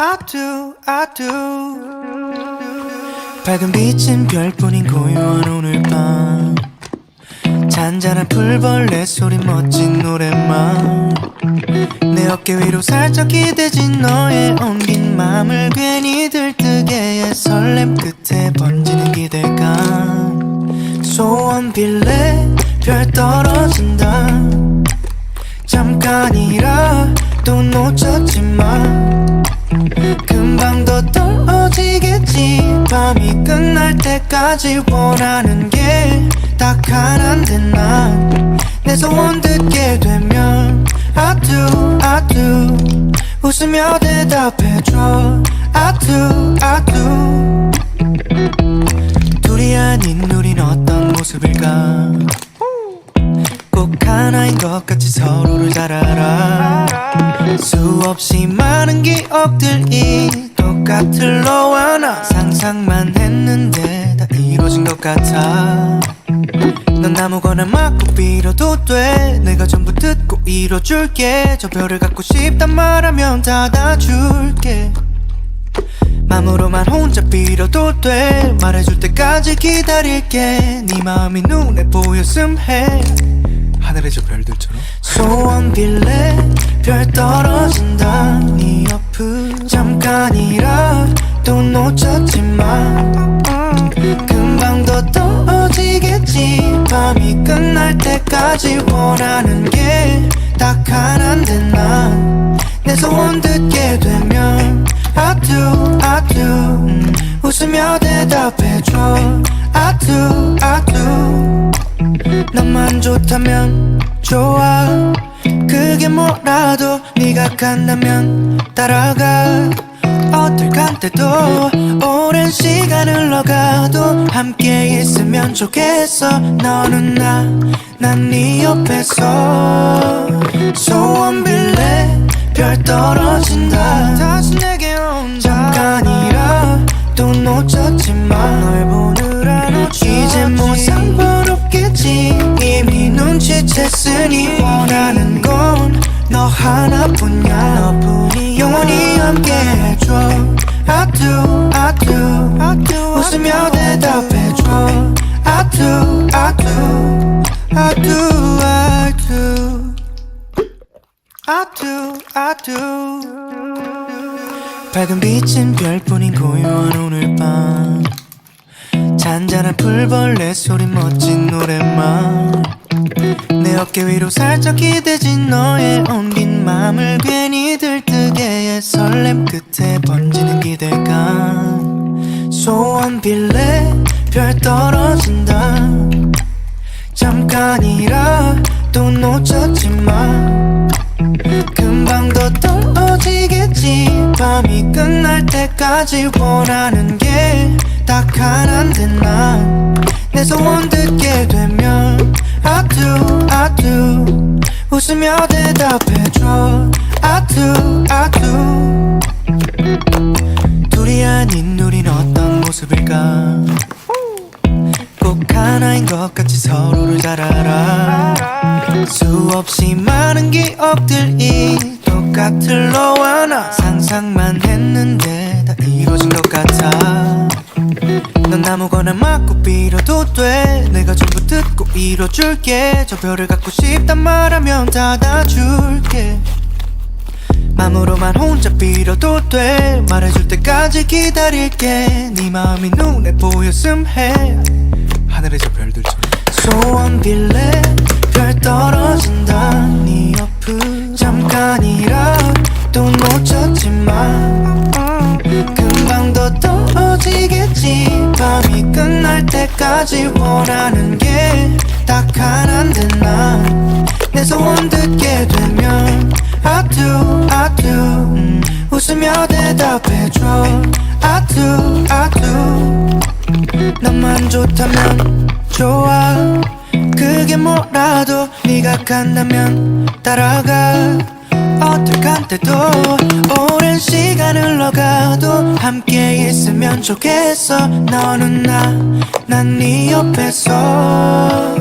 I do, I do. 밝은 빛은 별뿐인 고요한 오늘 밤. 잔잔한 풀벌레 소리 멋진 노래만. 내 어깨 위로 살짝 기대진 너의 옮긴 맘을 괜히 들뜨게 해 설렘 끝에 번지는 기대감. 소원 빌래 별 떨어진다. 잠깐이라 또 놓쳤지만 때까지 원하는 게 딱 하나인데 난내 소원 듣게 되면 I do, I do 웃으며 대답해줘. I do, I do 둘이 아닌 우린 어떤 모습일까? 꼭 하나인 것 같이 서로를 잘 알아. 수없이 많은 기억들이 똑같을 너와 나 상상만 했는데 다 이루어진 것 같아. 넌 아무거나 맞고 빌어도 돼. 내가 전부 듣고 이뤄줄게. 저 별을 갖고 싶단 말하면 닫아줄게. 맘으로만 혼자 빌어도 돼. 말해줄 때까지 기다릴게. 네 마음이 눈에 보였음 해 하늘의 저 별들처럼? 빌래 별 떨어진다. 네 옆을 잠깐이라 또 놓쳤지만 금방 더 떨어지겠지. 밤이 끝날 때까지 원하는 게 딱 하나인데 난내 소원 듣게 되면 I do, I do 너만 좋다면 좋아. 그게 뭐라도 네가 간다면 따라가. 어떨 간때도 오랜 시간 흘러가도 함께 있으면 좋겠어. 너는 나 난 네 옆에서. 소원 빌래 별 떨어진다. 다시 내게 온 잠깐이라 또 놓쳤지만 널 보느라 놓쳤지. 이제 이미 눈치챘으니 원하는 건 너 하나뿐이야. 너뿐이 영원히 함께 해줘. I do, I do, I do 웃으며 대답해줘. I do, I do, I do, I do I do, I do 밝은 빛은 별뿐인 고요한 오늘 밤. 잔잔한 풀벌레 소리 멋진 노래만 내 어깨 위로 살짝 기대진 너의 옮긴 맘을 괜히 들뜨게 해 설렘 끝에 번지는 기대감. 소원 빌래 별 떨어진다. 잠깐이라 또 놓쳤지만 금방 더 떨어지겠지. 밤이 끝날 때까지 원하는 게 딱 하나인데 난내 소원 듣게 되면 I do 웃으며 대답해줘. I do, I do 둘이 아닌 우린 어떤 모습일까? 꼭 하나인 것 같이 서로를 잘 알아. 수없이 많은 기억들이 똑같을 너와 나 상상만 했는데 아무거나 맞고 빌어도 돼. 내가 전부 듣고 이뤄줄게. 저 별을 갖고 싶단 말하면 닫아줄게. 맘으로만 혼자 빌어도 돼. 말해줄 때까지 기다릴게. 네 마음이 눈에 보였음 해. 하늘의 저 별들처럼 소원 빌래 별 떨어진다. 네 옆을 잠깐이라 또 놓쳤지만 끝날 때까지 원하는 게 딱 하나인데 난내 소원 듣게 되면 I do, I do 음, 웃으며 대답해줘. I do, I do 너만 좋다면 좋아. 그게 뭐라도 네가 간다면 따라가. 흘러가도 함께 있으면 좋겠어. 너는 나난 네 옆에서